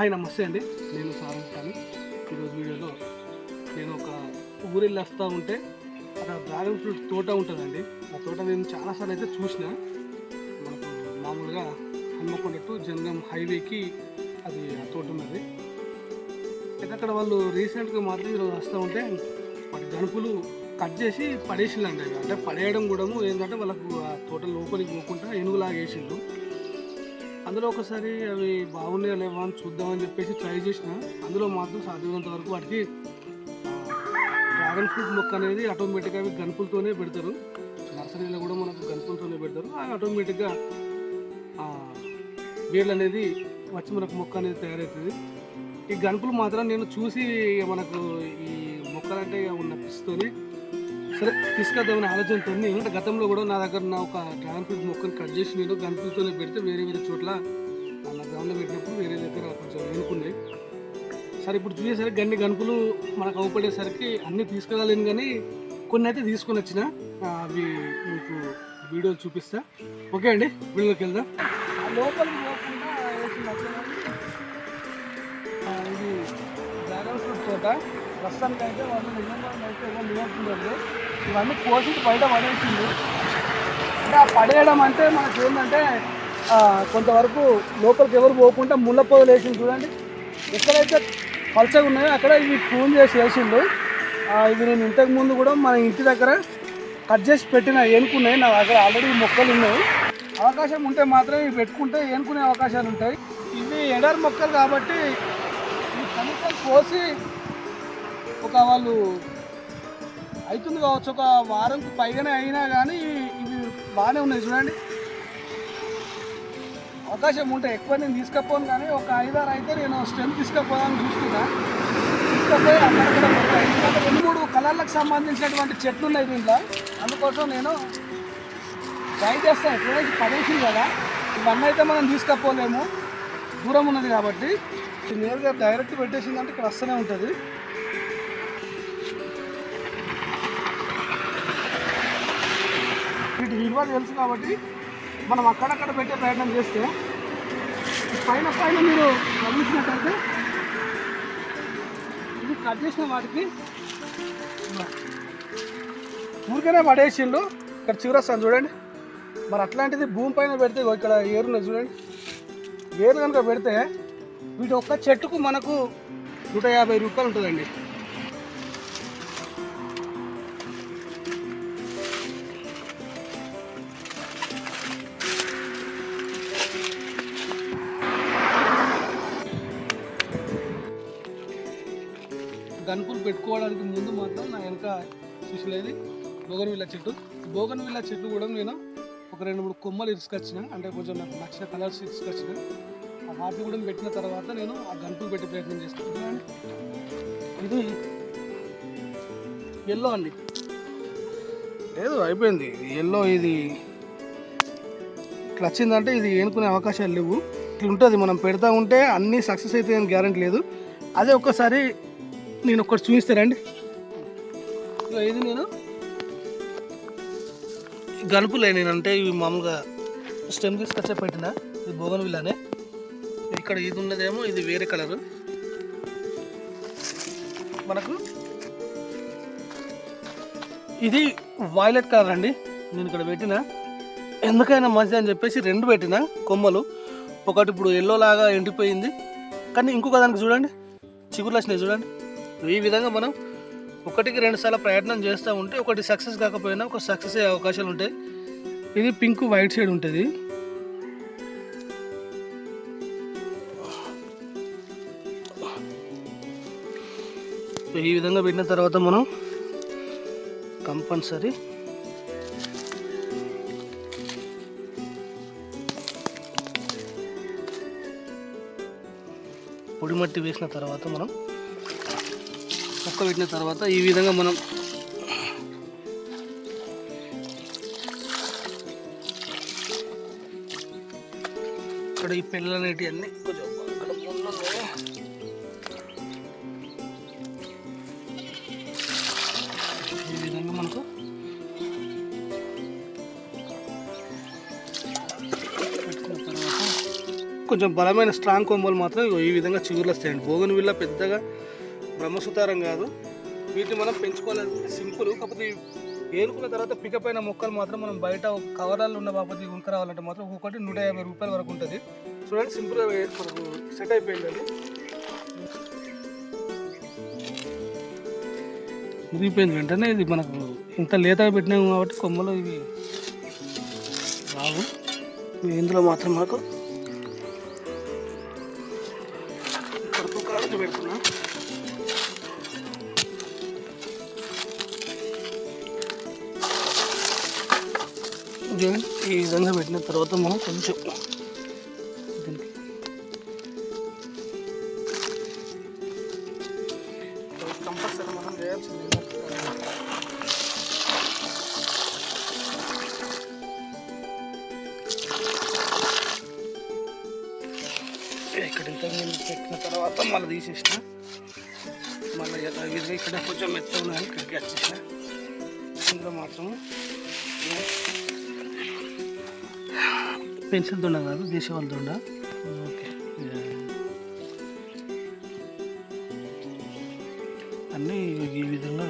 Hi నమస్తే అండి. నేను సారంటాను ఈరోజు వీడియోలో నేను ఒక ఊరెళ్ళి వస్తూ ఉంటే అక్కడ డ్రాగన్ ఫ్రూట్ తోట ఉంటుందండి. ఆ తోట నేను చాలాసార్లు అయితే చూసిన. మనకు మామూలుగా హన్మకొండ టు జంగం హైవేకి అది ఆ తోట ఉన్నది. అయితే అక్కడ వాళ్ళు రీసెంట్గా మాత్రం ఈరోజు వస్తూ ఉంటే వాటి గణుపులు కట్ చేసి పడేసిందండి అంటే పడేయడం కూడా ఏంటంటే వాళ్ళకు ఆ తోట లోపలికి పోకుండా ఎనుగులాగేసిండ్రు అందులో ఒకసారి అవి బాగున్నాయో లేవా అని చూద్దామని చెప్పేసి ట్రై చేసిన. అందులో మాత్రం సాధ్యమైనంత వరకు వాటికి డ్రాగన్ ఫ్రూట్ మొక్క అనేది ఆటోమేటిక్గా అవి గనుపులతోనే పెడతారు. నర్సరీలో కూడా మనకు గనుపులతోనే పెడతారు. అవి ఆటోమేటిక్గా వేళ్ళు అనేది వచ్చి మనకు మొక్క అనేది తయారవుతుంది. ఈ గనుపులు మాత్రం నేను చూసి మనకు ఈ మొక్కలంటే ఇక ఉన్న పిస్తోని సరే తీసుకొద్దామనే ఆలోచనతో అంటే గతంలో కూడా నా దగ్గర నా ఒక డ్రాగన్ ఫ్రూట్ మొక్కను కట్ చేసి నేను గనుపులతోనే పెడితే వేరే వేరే చోట్ల నా గ్రౌండ్లో పెట్టినప్పుడు వేరే దగ్గర కొంచెం ఎన్నుకున్నాయి సరే ఇప్పుడు చూసేసరికి గన్ని గనుపులు మనకు అవపడేసరికి అన్నీ తీసుకెళ్ళలేను కానీ కొన్ని అయితే తీసుకొని వచ్చిన అవి మీకు వీడియోలు చూపిస్తా. ఓకే అండి వీడియోకి వెళ్దాం. లోపలికి పోకుండా ఇది డ్రాగన్ ఫ్రూట్ తోట. ప్రస్తుతానికి అయితే వాళ్ళు నిజంగా అయితే ఏమో నిలబడుతున్నారు ఇవన్నీ కోసి బయట పడేసింది. అంటే ఆ పడేయడం అంటే మనకి ఏంటంటే కొంతవరకు లోపలికి ఎవరు పోకుండా ముళ్ళ పొదలు వేసింది చూడండి. ఎక్కడైతే పలచగా ఉన్నాయో అక్కడ ఇవి పూన్ చేసి వేసిండు. ఇవి నేను ఇంతకు ముందు కూడా మన ఇంటి దగ్గర కట్ చేసి పెట్టిన ఏనుకున్నాయి నా దగ్గర ఆల్రెడీ మొక్కలు ఉన్నాయి. అవకాశం ఉంటే మాత్రం ఇవి పెట్టుకుంటే ఏనుకునే అవకాశాలు ఉంటాయి. ఇవి ఎడారి మొక్కలు కాబట్టి ఈ కనీసం కోసి ఒక వాళ్ళు అవుతుంది కావచ్చు. ఒక వారం పైగానే అయినా కానీ ఇవి బాగానే ఉన్నాయి చూడండి. అవకాశం ఉంటే ఎక్కువ నేను తీసుకపోను కానీ ఒక ఐదారు అయితే నేను స్ట్రెంత్ తీసుకపోదాన్ని చూస్తున్నా. తీసుకపోయి అక్కడక్కడ ఎందుకంటే రెండు మూడు కలర్లకు సంబంధించినటువంటి చెట్లు ఉన్నాయి దీంట్లో. అందుకోసం నేను ట్రై చేస్తాను ఎప్పుడైతే పడేసింది కదా ఇవన్నీ అయితే మనం తీసుకపోలేము. దూరం ఉన్నది కాబట్టి. నేరుగా డైరెక్ట్ పెట్టేసిందంటే ఇక్కడ వస్తూనే ఉంటుంది. విలువ తెలుసు కాబట్టి మనం అక్కడక్కడ పెట్టే ప్రయత్నం చేస్తే పైన పైన మీరు గమనించినట్టయితే ఇది కట్ చేసిన వాటికి ఊరికనే పడేసిండు ఇక్కడ చివరస్తాను చూడండి. మరి అట్లాంటిది భూమి పైన పెడితే ఇక్కడ ఏరున్నది చూడండి. ఏరు కనుక పెడితే వీటి ఒక్క చెట్టుకు మనకు నూట యాభై రూపాయలు ఉంటుందండి. గన్పులు పెట్టుకోవడానికి ముందు మాత్రం నా వెనక చూసలేదు బోగన్ విల్ల చెట్టు. బోగన్విల్ల చెట్టు కూడా నేను ఒక రెండు మూడు కొమ్మలు ఇసుకొచ్చిన అంటే కొంచెం నాకు నచ్చిన కలర్స్ ఇసుకొచ్చిన ఆ వాటి కూడా పెట్టిన తర్వాత నేను ఆ గంటలు పెట్టే ప్రయత్నం చేస్తున్నాను ఇది ఎల్లో అండి. లేదు అయిపోయింది. ఎల్లో ఇది ఇట్లా వచ్చిందంటే ఇది ఏనుకునే అవకాశాలు లేవు. ఇట్లా ఉంటుంది మనం పెడతా ఉంటే అన్నీ సక్సెస్ అయితే అని గ్యారంటీ లేదు. అదే ఒక్కసారి నేను ఒకటి చూపిస్తానండి ఇది నేను. గనుపులే నేను అంటే ఇవి మామూలుగా స్టెమ్ తీసుకొచ్చే పెట్టిన. ఇది బోగన్ విల్లానే. ఇక్కడ ఇది ఉన్నదేమో ఇది వేరే కలరు. మనకు ఇది వైలెట్ కలర్ అండి. నేను ఇక్కడ పెట్టిన. ఎందుకైనా మంచిది అని చెప్పేసి రెండు పెట్టిన కొమ్మలు. ఒకటి ఇప్పుడు ఎల్లో లాగా ఎండిపోయింది. కానీ ఇంకొక దానికి చూడండి. చిగుర్లు వచ్చినాయి చూడండి. ఈ విధంగా మనం ఒకటికి రెండు సార్లు ప్రయత్నం చేస్తూ ఉంటే ఒకటి సక్సెస్ కాకపోయినా ఒక సక్సెస్ అయ్యే అవకాశాలు ఉంటాయి. ఇది పింక్ వైట్ సైడ్ ఉంటుంది. ఈ విధంగా పెట్టిన తర్వాత మనం కంపల్సరీ పొడి మట్టి వేసిన తర్వాత మనం మొక్క పెట్టిన తర్వాత ఈ విధంగా మనం ఇక్కడ ఈ పిల్లలు అనేటివి అన్నీ కొంచెం అక్కడ ముళ్ళు ఈ విధంగా మనకు పెట్టిన తర్వాత కొంచెం బలమైన స్ట్రాంగ్ కొమ్మలు మాత్రం ఈ విధంగా చిగురులు వస్తాయండి. బోగన్ విల్ల పెద్దగా బ్రహ్మసుతారం కాదు. వీటిని మనం పెంచుకోవాలంటే సింపుల్ కాకపోతే ఏనుకున్న తర్వాత పికప్ అయిన మొక్కలు మాత్రం మనం బయట కవరాలు ఉన్న బాపతి ఉనికి రావాలంటే మాత్రం ఒక్కొక్కటి నూట యాభై రూపాయల వరకు ఉంటుంది. చూడండి సింపుల్గా మనకు సెట్ అయిపోయిందండి. మురిగిపోయింది వెంటనే ఇది మనకు ఇంత లేతగా పెట్టినాము కాబట్టి కొమ్మలు ఇవి రావు. ఇందులో మాత్రం మాకు కడుపు కాడకు పెడుతున్నా ఈ విధంగా పెట్టిన తర్వాత మనం కొంచెం దీనికి కంపల్సరీ మనం చేయాల్సింది ఇక్కడ ఇంత నీళ్ళు పెట్టిన తర్వాత మళ్ళీ తీసేసిన మళ్ళీ యథావిధిగా ఇక్కడ కొంచెం మెత్త ఉన్నాయని ఇక్కడికి వచ్చేసిన ఇందులో మాత్రం పెన్సిల్ దొండ కాదు దేశవాళ దొండ. ఓకే. అన్నీ ఈ విధంగా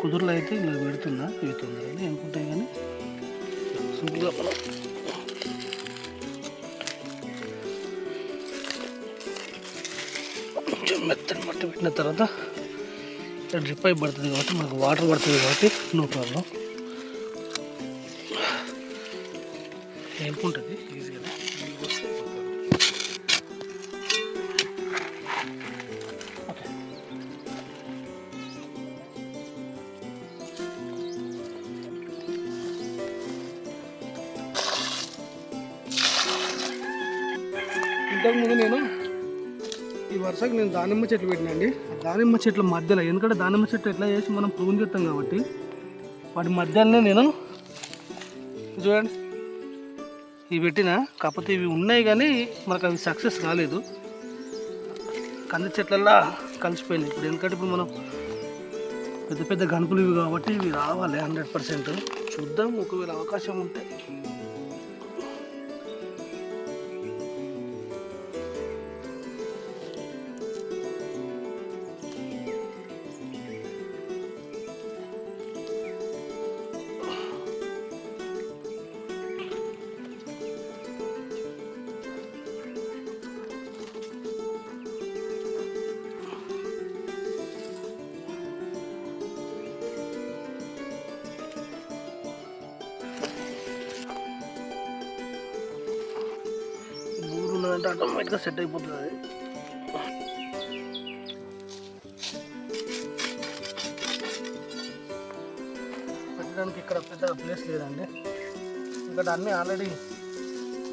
కుదురులో అయితే ఇలా పెడుతున్నా ఇవి తొందరగా అనుకుంటాయి కానీ సింపుల్గా మనం కొంచెం మెత్తని మట్టి పెట్టిన తర్వాత డ్రిప్ అయి పడుతుంది కాబట్టి మనకు వాటర్ పడుతుంది కాబట్టి నో ప్రాబ్లం. ఏముంటుంది ఈజీగా ఇంతకుముందు నేను ఈ వరుసకు నేను దానిమ్మ చెట్లు పెట్టినండి దానిమ్మ చెట్ల మధ్యలో ఎందుకంటే దానిమ్మ చెట్టు ఎట్లా చేసి మనం ప్రూన్ చేస్తాం కాబట్టి వాటి మధ్యలోనే నేను చూడండి. ఇవి పెట్టిన కాకపోతే ఇవి ఉన్నాయి కానీ మనకు అవి సక్సెస్ కాలేదు. కంది చెట్లల్లా కలిసిపోయినాయి. ఇప్పుడు ఎందుకంటే ఇప్పుడు మనం పెద్ద పెద్ద గనుపులు ఇవి కాబట్టి ఇవి రావాలి హండ్రెడ్ పర్సెంట్. చూద్దాం ఒకవేళ అవకాశం ఉంటే. బూరు ఆటోమేటిక్గా సెట్ అయిపోతుంది అది. పెట్టడానికి ఇక్కడ పెద్ద ప్లేస్ లేదండి. ఇక్కడ అన్నీ ఆల్రెడీ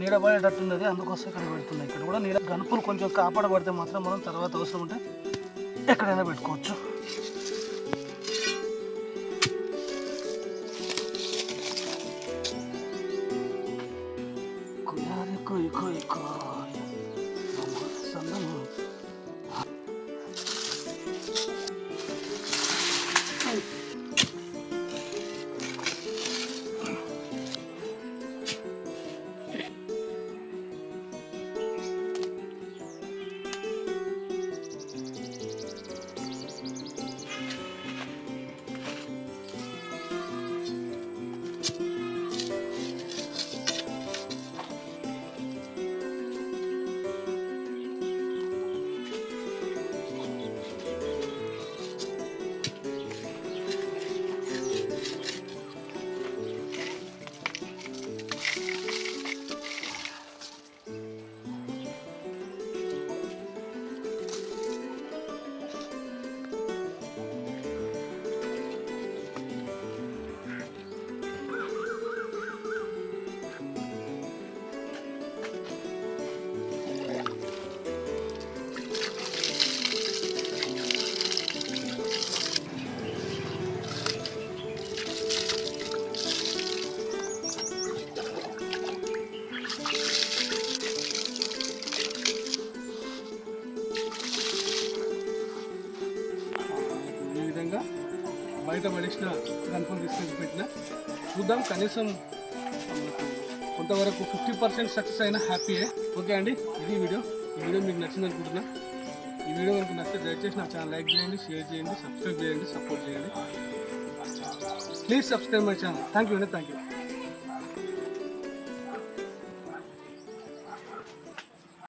నీడ పడేటట్టున్నది అందుకోసం ఇక్కడ పెడుతున్నాయి ఇక్కడ కూడా నీడ గనుపులు కొంచెం కాపాడబడితే మాత్రం మనం తర్వాత అవసరం ఉంటే ఎక్కడైనా పెట్టుకోవచ్చు. చూద్దాం. కనీసం కొంతవరకు ఫిఫ్టీ పర్సెంట్ సక్సెస్ అయినా హ్యాపీయే. ఓకే అండి ఇది వీడియో. ఈ వీడియో మీకు నచ్చింది అనుకుంటున్నా. ఈ వీడియో కనుక నచ్చితే దయచేసి నా ఛానల్ లైక్ చేయండి షేర్ చేయండి సబ్స్క్రైబ్ చేయండి సపోర్ట్ చేయండి. Please subscribe my channel. Thank you అండి థ్యాంక్ యూ